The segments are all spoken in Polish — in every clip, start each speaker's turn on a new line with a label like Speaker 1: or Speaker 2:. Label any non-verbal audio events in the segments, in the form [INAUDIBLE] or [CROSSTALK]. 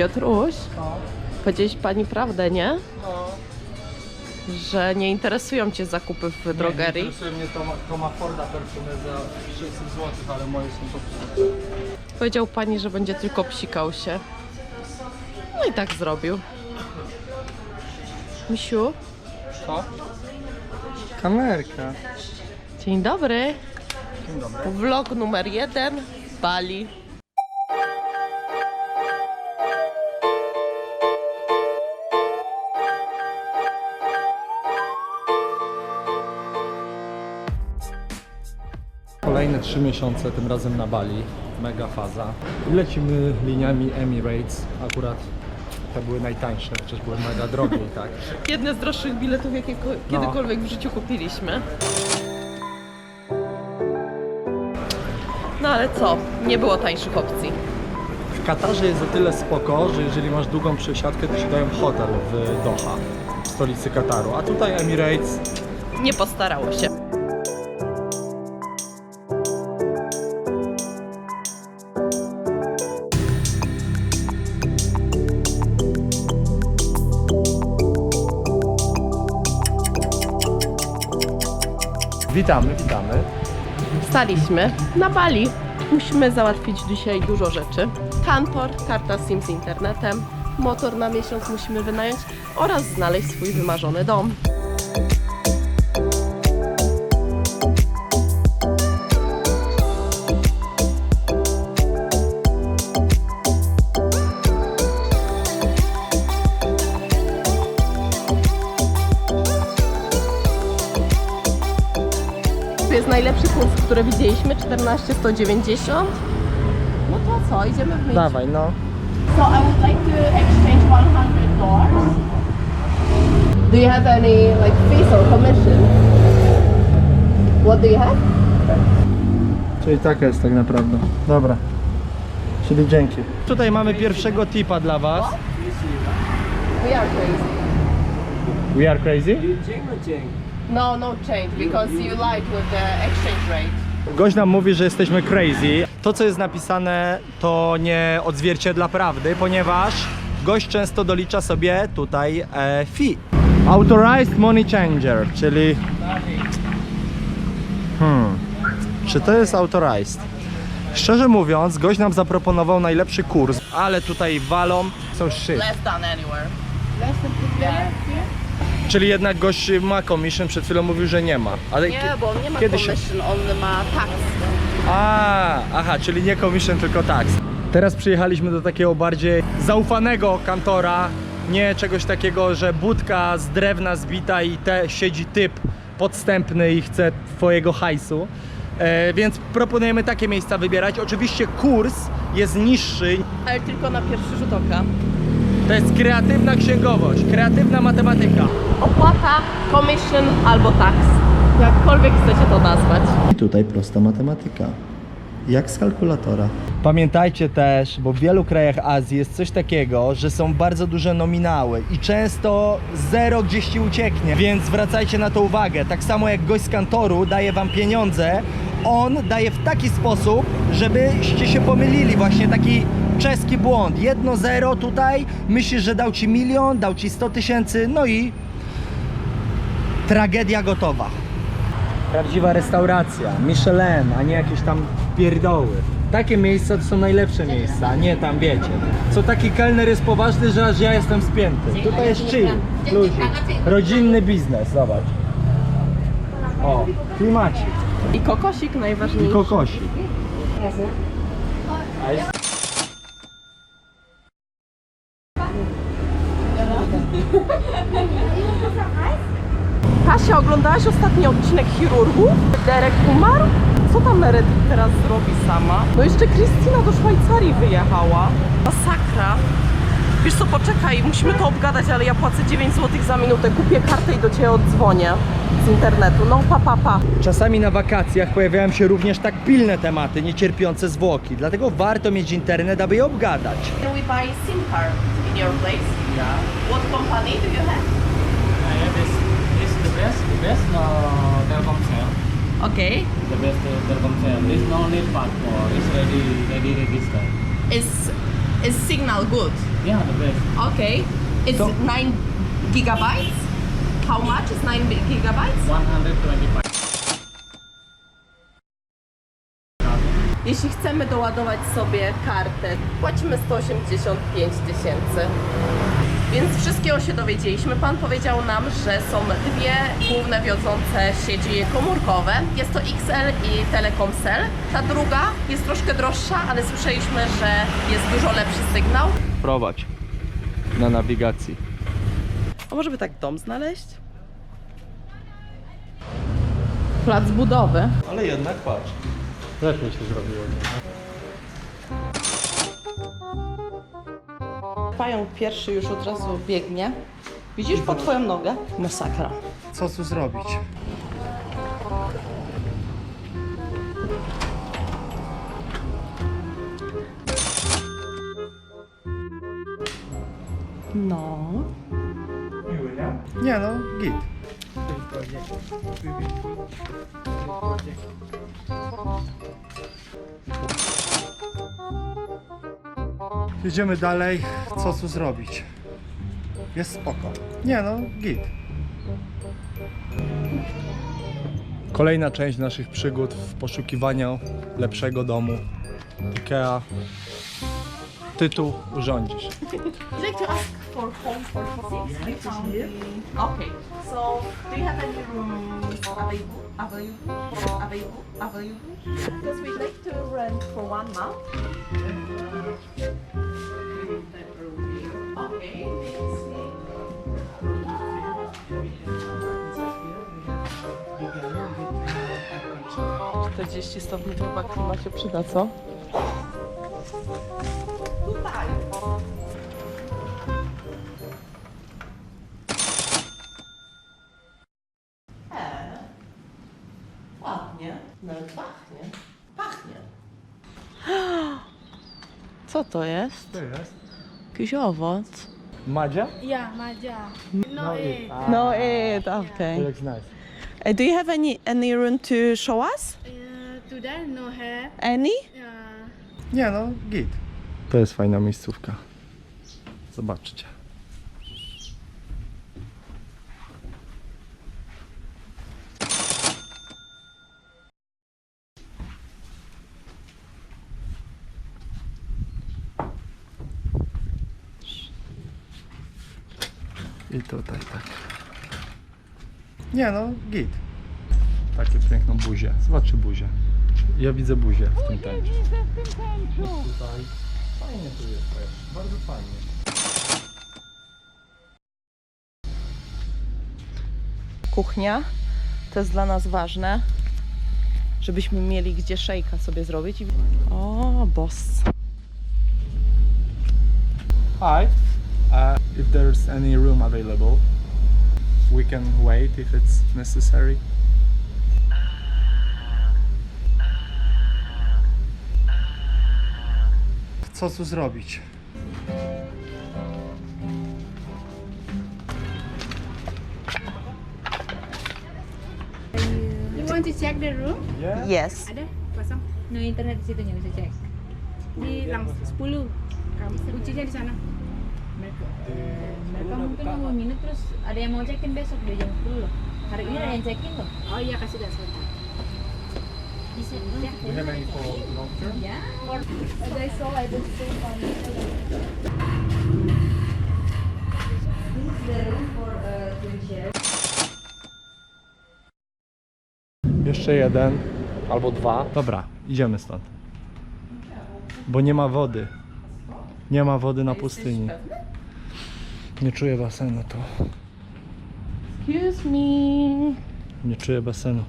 Speaker 1: Piotruś,
Speaker 2: No.
Speaker 1: powiedziałeś pani prawdę, nie?
Speaker 2: No.
Speaker 1: Że nie interesują cię zakupy w drogerii.
Speaker 2: Nie, interesuje mnie Toma, Toma Forda perfumy za 600 zł, ale moje są popsute.
Speaker 1: Powiedział pani, że będzie tylko psikał się. No i tak zrobił. Misiu,
Speaker 2: Co? Kamerka.
Speaker 1: dzień dobry.
Speaker 2: Dzień dobry.
Speaker 1: Vlog numer jeden, Bali.
Speaker 2: Kolejne 3 miesiące, tym razem na Bali. Mega faza. Lecimy liniami Emirates. Akurat te były najtańsze, chociaż były mega drogie i [LAUGHS] tak.
Speaker 1: Jedne z droższych biletów, jakie ko- kiedykolwiek w życiu kupiliśmy. No ale co? Nie było tańszych opcji.
Speaker 2: W Katarze jest o tyle spoko, że jeżeli masz długą przesiadkę, to ci dają hotel w Doha, w stolicy Kataru. A tutaj Emirates
Speaker 1: Nie postarało się.
Speaker 2: Witamy, witamy.
Speaker 1: Staliśmy na Bali. Musimy załatwić dzisiaj dużo rzeczy. Kantor, karta SIM z internetem, motor na miesiąc musimy wynająć oraz znaleźć swój wymarzony dom. Najlepszy kurs, który widzieliśmy, 14,190. No to co, idziemy w myśl.
Speaker 2: Dawaj, no.
Speaker 1: So I would like to exchange 100 dollars. Do you have any like fees or commission? What do you have?
Speaker 2: Czyli taka jest tak naprawdę. Dobra. Czyli dzięki. Tutaj mamy pierwszego tipa dla was.
Speaker 1: We are crazy.
Speaker 2: We are crazy?
Speaker 1: No, no change because you lied with the exchange rate.
Speaker 2: Gość nam mówi, że jesteśmy crazy. To, co jest napisane, to nie odzwierciedla prawdy, ponieważ gość często dolicza sobie tutaj e, fee. Authorized Money Changer, czyli... Hmm. Czy to jest authorized? Szczerze mówiąc, gość nam zaproponował najlepszy kurs, ale tutaj walą są shit.
Speaker 1: Less than anywhere. Less than yeah.
Speaker 2: Czyli jednak gość ma commission, przed chwilą mówił, że nie ma. Ale
Speaker 1: Nie, bo on nie ma
Speaker 2: kiedy się-
Speaker 1: commission, on ma tax.
Speaker 2: A, aha, czyli nie commission, tylko tax. Teraz przyjechaliśmy do takiego bardziej zaufanego kantora, nie czegoś takiego, że budka z drewna zbita i te siedzi typ podstępny i chce twojego hajsu. E, więc proponujemy takie miejsca wybierać. Oczywiście kurs jest niższy.
Speaker 1: Ale tylko na pierwszy rzut oka.
Speaker 2: To jest kreatywna księgowość, kreatywna matematyka.
Speaker 1: Opłata, commission albo tax. Jakkolwiek chcecie to nazwać.
Speaker 3: I tutaj prosta matematyka. Jak z kalkulatora.
Speaker 2: Pamiętajcie też, bo w wielu krajach Azji jest coś takiego, że są bardzo duże nominały i często zero gdzieś ci ucieknie, więc zwracajcie na to uwagę. Tak samo jak gość z kantoru daje wam pieniądze, on daje w taki sposób, żebyście się pomylili. Właśnie taki czeski błąd. Jedno zero tutaj, myślisz, że dał ci milion, dał ci 100 tysięcy, no i tragedia gotowa. Prawdziwa restauracja, Michelin, a nie jakieś tam pierdoły. Takie miejsca to są najlepsze miejsca, a nie tam wiecie. Co taki kelner jest poważny, że aż ja jestem spięty. Tutaj jest chill, ludzi. Rodzinny biznes, zobacz. O, klimacik
Speaker 1: I kokosik
Speaker 2: i
Speaker 1: najważniejszy.
Speaker 2: kokosik.
Speaker 1: Kasia, oglądałaś ostatni odcinek Chirurgów? Derek umarł? Co tam Meredith teraz zrobi sama? No jeszcze Krystyna do Szwajcarii wyjechała. Masakra. Wiesz co, poczekaj, musimy to obgadać, ale ja płacę 9 zł za minutę. Kupię kartę i do Ciebie oddzwonię z internetu. No pa, pa, pa.
Speaker 2: Czasami na wakacjach pojawiają się również tak pilne tematy, niecierpiące zwłoki. Dlatego warto mieć internet, aby je obgadać.
Speaker 1: Can we buy SIM card in your place?
Speaker 4: Yeah.
Speaker 1: What company do you have?
Speaker 4: Uh, this is the best, the best uh, Telkomsel.
Speaker 1: Okay.
Speaker 4: The best uh, Telkomsel. There's no need passport. It's ready, ready register.
Speaker 1: Is, is signal good?
Speaker 4: Yeah, the best.
Speaker 1: Okay. It's
Speaker 2: So-
Speaker 1: 9 gigabytes. How much is 9 bi- gigabytes?
Speaker 4: 125.
Speaker 1: Jeśli chcemy doładować sobie kartę, płacimy 185 tysięcy. Więc wszystkiego się dowiedzieliśmy. Pan powiedział nam, że są dwie główne wiodące sieci komórkowe. Jest to XL i Telekomcell. Ta druga jest troszkę droższa, ale słyszeliśmy, że jest dużo lepszy sygnał.
Speaker 2: Prowadź na nawigacji.
Speaker 1: A może by tak dom znaleźć? Plac budowy.
Speaker 2: Ale jednak patrz.
Speaker 5: Lepiej się zrobiło.
Speaker 1: Pająk pierwszy już od razu biegnie. Widzisz po twoją nogę? Masakra.
Speaker 2: Co tu zrobić?
Speaker 1: No.
Speaker 2: Miły, nie? Nie no, git. Jedziemy dalej. Co tu zrobić? Jest spoko. Nie no, git. Kolejna część naszych przygód w poszukiwaniu lepszego domu. Ikea. Tytuł urządzisz.
Speaker 1: I'd like to ask for home for six people. Okay. So, do you have any rooms available? Available? Available? Available? Because we'd like to rent for one month. Okay. let's see. 40 stopni to chyba klima się przyda, co? Tutaj. E, ładnie. Nawet pachnie. Pachnie. Co to jest?
Speaker 2: To jest.
Speaker 1: Jakiś owoc.
Speaker 2: Madzia?
Speaker 6: Yeah, Maja.
Speaker 2: No it.
Speaker 1: No it, okay.
Speaker 2: looks nice.
Speaker 1: Uh, do you have any any room to show us?
Speaker 6: Uh, today no hair.
Speaker 1: Any?
Speaker 6: Uh,
Speaker 2: Nie no, git. To jest fajna miejscówka. Zobaczcie. Tutaj tak. Nie no, git. Takie piękną buzię. Zobaczcie buzię. Ja widzę buzię w tym tęczu. Tutaj. Fajnie tu jest też. Bardzo fajnie.
Speaker 1: Kuchnia. To jest dla nas ważne. Żebyśmy mieli gdzie szejka sobie zrobić. i- O, boss.
Speaker 2: Hi. Uh, if there's any room available, we can wait if it's necessary. Co tu zrobić?
Speaker 6: you want to check the room?
Speaker 2: Yeah.
Speaker 1: Yes.
Speaker 6: Ada kosong. No internet di situ bisa cek. Di langsung 10. Kamu kuncinya di sana.
Speaker 7: Mereka mereka mungkin nunggu minit terus ada yang mau check-in besok di jam 10 loh hari ini ada yang check-in loh
Speaker 6: Oh iya kasih dah sebentar.
Speaker 7: bisa ya
Speaker 2: Do you have any for long term?
Speaker 7: ya
Speaker 6: They saw I just saw on
Speaker 2: Jeszcze jeden albo dwa. Dobra, idziemy stąd. Bo nie ma wody. Nie ma wody na pustyni. Nie czuję basenu tu.
Speaker 1: Excuse me.
Speaker 2: Nie czuję basenu.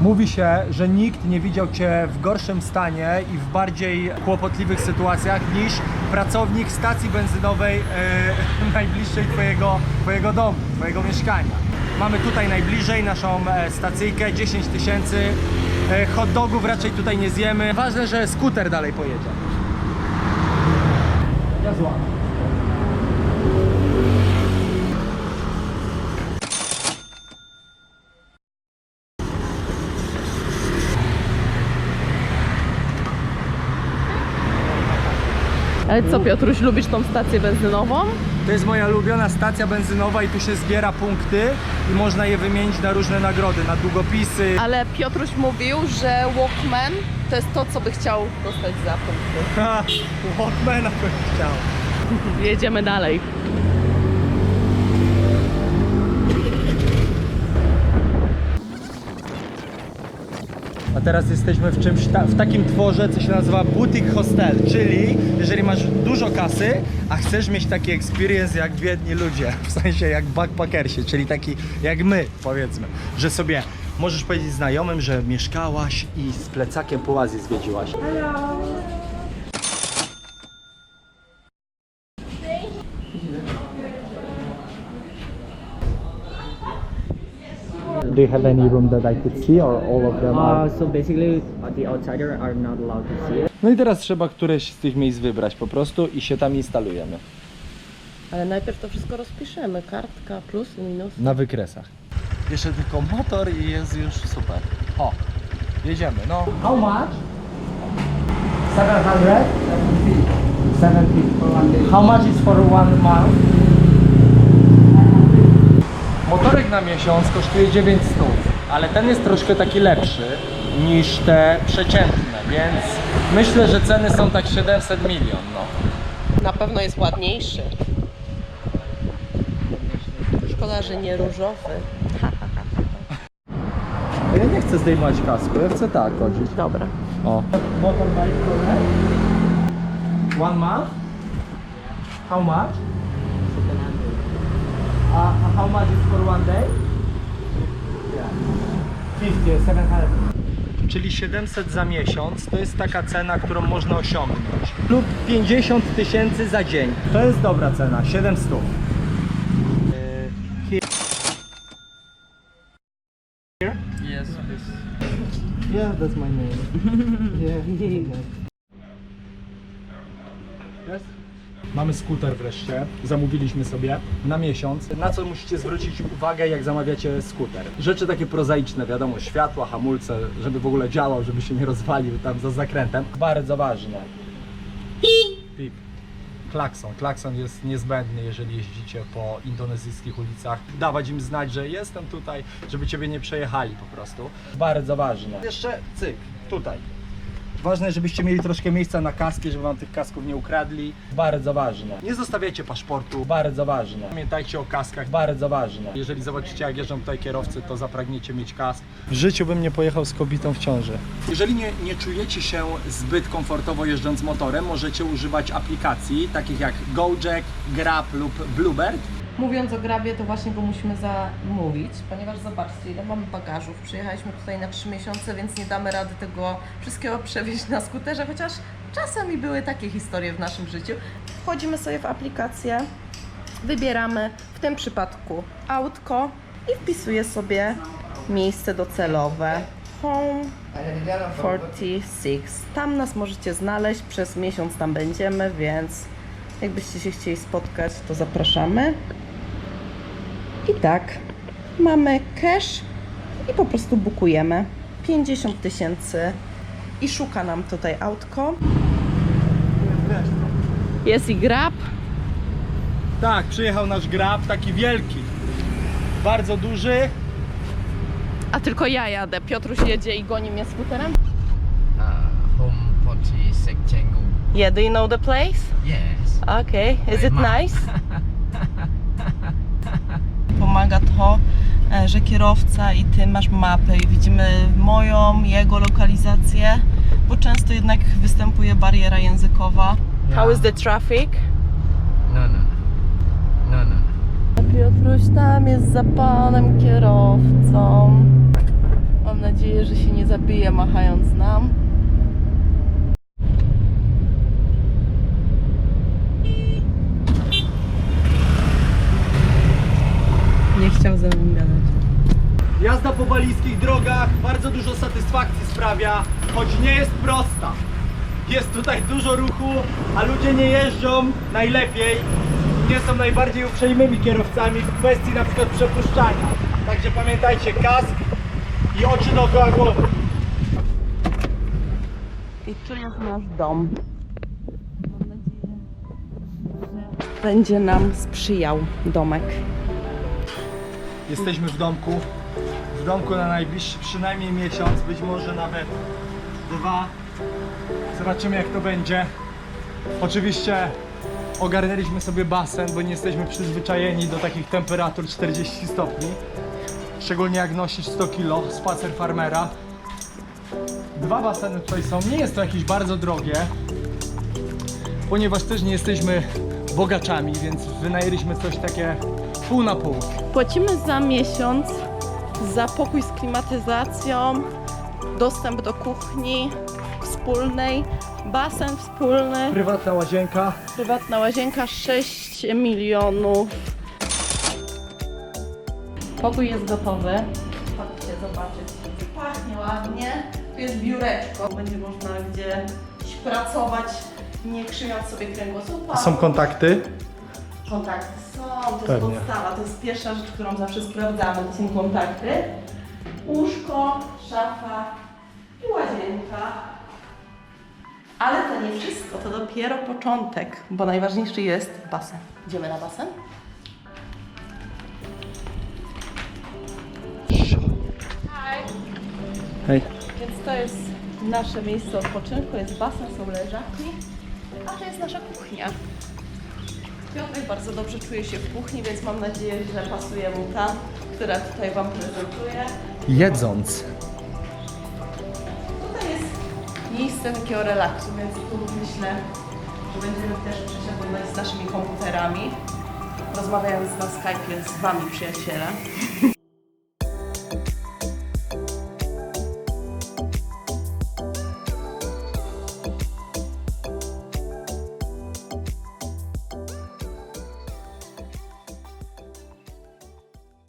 Speaker 2: Mówi się, że nikt nie widział Cię w gorszym stanie i w bardziej kłopotliwych sytuacjach niż pracownik stacji benzynowej e, [LAUGHS] najbliższej twojego, twojego domu, Twojego mieszkania. Mamy tutaj najbliżej naszą e, stacyjkę, 10 tysięcy. E, hot dogów raczej tutaj nie zjemy. Ważne, że skuter dalej pojedzie. Ja złam.
Speaker 1: Ale co Piotruś, lubisz tą stację benzynową?
Speaker 2: To jest moja ulubiona stacja benzynowa i tu się zbiera punkty i można je wymienić na różne nagrody, na długopisy.
Speaker 1: Ale Piotruś mówił, że Walkman to jest to, co by chciał dostać za punkty.
Speaker 2: Ha, [LAUGHS] Walkmana bym chciał.
Speaker 1: Jedziemy dalej.
Speaker 2: Teraz jesteśmy w czymś, ta, w takim tworze, co się nazywa boutique hostel, czyli jeżeli masz dużo kasy, a chcesz mieć taki experience jak biedni ludzie, w sensie jak backpackersi, czyli taki jak my powiedzmy, że sobie możesz powiedzieć znajomym, że mieszkałaś i z plecakiem po Azji zwiedziłaś. Do you have any room that I could see or all of them
Speaker 4: Uh, so basically, uh, the outsider are not allowed to see it.
Speaker 2: No i teraz trzeba któreś z tych miejsc wybrać po prostu i się tam instalujemy.
Speaker 1: Ale najpierw to wszystko rozpiszemy. Kartka, plus, minus.
Speaker 2: Na wykresach. Jeszcze tylko motor i jest już super. O, jedziemy, no. How much? 700? 750 for one day. How much is for one month? Motorek na miesiąc kosztuje 900, ale ten jest troszkę taki lepszy niż te przeciętne, więc myślę, że ceny są tak 700 milion, no.
Speaker 1: Na pewno jest ładniejszy. Szkoda, że nie różowy.
Speaker 2: Ja nie chcę zdejmować kasku, ja chcę tak chodzić.
Speaker 1: Dobra.
Speaker 2: O. Motorbike? One month? How much? Uh, how much is for one day? Yeah. 50, 700. Czyli 700 za miesiąc to jest taka cena, którą można osiągnąć. Lub 50 tysięcy za dzień. To jest dobra cena, 700.
Speaker 4: Yes, please.
Speaker 2: Yeah, that's my name. [LAUGHS] yeah. Yes? Mamy skuter wreszcie. Zamówiliśmy sobie na miesiąc. Na co musicie zwrócić uwagę, jak zamawiacie skuter? Rzeczy takie prozaiczne, wiadomo, światła, hamulce, żeby w ogóle działał, żeby się nie rozwalił tam za zakrętem. Bardzo ważne. Pip. Klakson. Klakson jest niezbędny, jeżeli jeździcie po indonezyjskich ulicach. Dawać im znać, że jestem tutaj, żeby ciebie nie przejechali po prostu. Bardzo ważne. Jeszcze cyk, tutaj. Ważne, żebyście mieli troszkę miejsca na kaski, żeby wam tych kasków nie ukradli. Bardzo ważne. Nie zostawiajcie paszportu. Bardzo ważne. Pamiętajcie o kaskach. Bardzo ważne. Jeżeli zobaczycie, jak jeżdżą tutaj kierowcy, to zapragniecie mieć kask. W życiu bym nie pojechał z kobietą w ciąży. Jeżeli nie, nie czujecie się zbyt komfortowo jeżdżąc motorem, możecie używać aplikacji takich jak Gojek, Grab lub Bluebird.
Speaker 1: Mówiąc o grabie, to właśnie go musimy zamówić, ponieważ zobaczcie, ile mamy bagażów. Przyjechaliśmy tutaj na 3 miesiące, więc nie damy rady tego wszystkiego przewieźć na skuterze, chociaż czasami były takie historie w naszym życiu. Wchodzimy sobie w aplikację, wybieramy w tym przypadku autko i wpisuję sobie miejsce docelowe. Home 46. Tam nas możecie znaleźć, przez miesiąc tam będziemy, więc jakbyście się chcieli spotkać, to zapraszamy. I tak, mamy cash i po prostu bukujemy 50 tysięcy i szuka nam tutaj autko. Jest i grab.
Speaker 2: Tak, przyjechał nasz Grab, taki wielki. Bardzo duży.
Speaker 1: A tylko ja jadę. Piotruś jedzie i goni mnie skuterem.
Speaker 8: uh, home 46 Canggu.
Speaker 1: Yeah, do you know the place?
Speaker 8: Yes.
Speaker 1: Okay, is it nice? [LAUGHS] Pomaga to, e, że kierowca i ty masz mapę i widzimy moją, jego lokalizację, bo często jednak występuje bariera językowa. How is the traffic?
Speaker 8: No, no. No, no.
Speaker 1: Piotruś tam jest za panem kierowcą. Mam nadzieję, że się nie zabije machając nam.
Speaker 2: Po balijskich drogach bardzo dużo satysfakcji sprawia, choć nie jest prosta. Jest tutaj dużo ruchu, a ludzie nie jeżdżą najlepiej. Nie są najbardziej uprzejmymi kierowcami w kwestii na przykład przepuszczania. Także pamiętajcie, kask i oczy dookoła głowy.
Speaker 1: I tu jest nasz dom. Mam nadzieję, będzie nam sprzyjał domek.
Speaker 2: Jesteśmy w domku. Domku na najbliższy przynajmniej miesiąc, być może nawet dwa. Zobaczymy jak to będzie. Oczywiście ogarnęliśmy sobie basen, bo nie jesteśmy przyzwyczajeni do takich temperatur 40 stopni. Szczególnie jak nosisz 100 kg, spacer farmera. Dwa baseny tutaj są. Nie jest to jakieś bardzo drogie, ponieważ też nie jesteśmy bogaczami, więc wynajęliśmy coś takie pół na pół.
Speaker 1: Płacimy za miesiąc za pokój z klimatyzacją, dostęp do kuchni wspólnej, basen wspólny,
Speaker 2: Prywatna łazienka.
Speaker 1: prywatna łazienka 6 milionów. Pokój jest gotowy. Chodźcie zobaczyć. Pachnie ładnie. Tu jest biureczko. Będzie można gdzieś pracować, nie krzywiąc sobie kręgosłupa.
Speaker 2: Są kontakty.
Speaker 1: Kontakty to jest
Speaker 2: Pewnie.
Speaker 1: podstawa, to jest pierwsza rzecz, którą zawsze sprawdzamy, to są kontakty. Łóżko, szafa i łazienka. Ale to nie wszystko, to dopiero początek, bo najważniejszy jest basen. Idziemy na basen?
Speaker 2: Hej.
Speaker 1: Więc to jest nasze miejsce odpoczynku, jest basen, są leżaki, a to jest nasza kuchnia. Piotrek bardzo dobrze czuje się w kuchni, więc mam nadzieję, że pasuje mu ta, która tutaj Wam prezentuję.
Speaker 2: Jedząc.
Speaker 1: Tutaj jest miejsce takiego relaksu, więc tu myślę, że będziemy też przesiadywać z naszymi komputerami, rozmawiając na Skype'ie z Wami, przyjaciele.